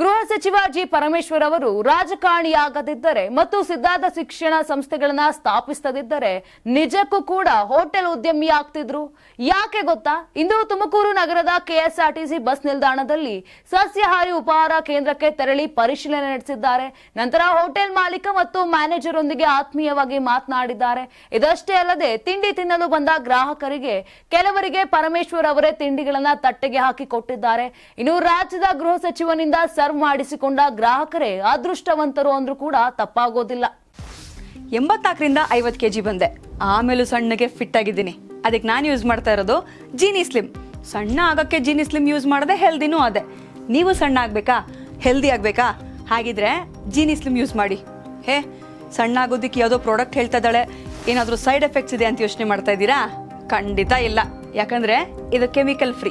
ಗೃಹ ಸಚಿವ ಜಿ ಪರಮೇಶ್ವರ್ ಅವರು ರಾಜಕಾರಣಿಯಾಗದಿದ್ದರೆ ಮತ್ತು ಸಿದ್ಧಾರ್ಥ ಶಿಕ್ಷಣ ಸಂಸ್ಥೆಗಳನ್ನ ಸ್ಥಾಪಿಸದಿದ್ದರೆ ನಿಜಕ್ಕೂ ಕೂಡ ಹೋಟೆಲ್ ಉದ್ಯಮಿ ಆಗ್ತಿದ್ರು. ಯಾಕೆ ಗೊತ್ತಾ? ಇಂದು ತುಮಕೂರು ನಗರದ ಕೆಎಸ್ಆರ್ಟಿಸಿ ಬಸ್ ನಿಲ್ದಾಣದಲ್ಲಿ ಸಸ್ಯಹಾರಿ ಉಪಹಾರ ಕೇಂದ್ರಕ್ಕೆ ತೆರಳಿ ಪರಿಶೀಲನೆ ನಡೆಸಿದ್ದಾರೆ. ನಂತರ ಹೋಟೆಲ್ ಮಾಲೀಕ ಮತ್ತು ಮ್ಯಾನೇಜರ್ ಒಂದಿಗೆ ಆತ್ಮೀಯವಾಗಿ ಮಾತನಾಡಿದ್ದಾರೆ. ಇದಷ್ಟೇ ಅಲ್ಲದೆ ತಿಂಡಿ ತಿನ್ನಲು ಬಂದ ಗ್ರಾಹಕರಿಗೆ ಕೆಲವರಿಗೆ ಪರಮೇಶ್ವರ್ ಅವರೇ ತಿಂಡಿಗಳನ್ನ ತಟ್ಟೆಗೆ ಹಾಕಿ ಕೊಟ್ಟಿದ್ದಾರೆ. ಇನ್ನು ರಾಜ್ಯದ ಗೃಹ ಸಚಿವನಿಂದ ಸರ್ವ್ ಮಾಡಿಸಿಕೊಂಡ ಗ್ರಾಹಕರೇ ಅದೃಷ್ಟವಂತರು ಅಂದ್ರೂ ಕೂಡ ತಪ್ಪಾಗೋದಿಲ್ಲ. ಎಂಬತ್ನಾಲ್ಕರಿಂದ ಐವತ್ತು ಕೆ ಜಿ ಬಂದೆ. ಆಮೇಲೂ ಸಣ್ಣಗೆ ಫಿಟ್ ಆಗಿದ್ದೀನಿ. ಅದಕ್ಕೆ ನಾನು ಯೂಸ್ ಮಾಡ್ತಾ ಇರೋದು ಜೀನಿ ಸ್ಲಿಮ್ ಸಣ್ಣ ಆಗೋಕ್ಕೆ ಜೀನಿ ಸ್ಲಿಮ್ ಯೂಸ್ ಮಾಡಿದೆ ಹೆಲ್ದಿನೂ ಅದೇ. ನೀವು ಸಣ್ಣ ಆಗಬೇಕಾ? ಹೆಲ್ದಿ ಆಗಬೇಕಾ? ಹಾಗಿದ್ರೆ ಜೀನಿ ಸ್ಲಿಮ್ ಯೂಸ್ ಮಾಡಿ. ಹೇ, ಸಣ್ಣ ಆಗೋದಿಕ್ಕೆ ಯಾವುದೋ ಪ್ರಾಡಕ್ಟ್ ಹೇಳ್ತಾ ಇದ್ದಾಳೆ. ಏನಾದರೂ ಸೈಡ್ ಎಫೆಕ್ಟ್ಸ್ ಇದೆ ಅಂತ ಯೋಚನೆ ಮಾಡ್ತಾ ಇದ್ದೀರಾ? ಖಂಡಿತ ಇಲ್ಲ. ಯಾಕಂದರೆ ಇದು ಕೆಮಿಕಲ್ ಫ್ರೀ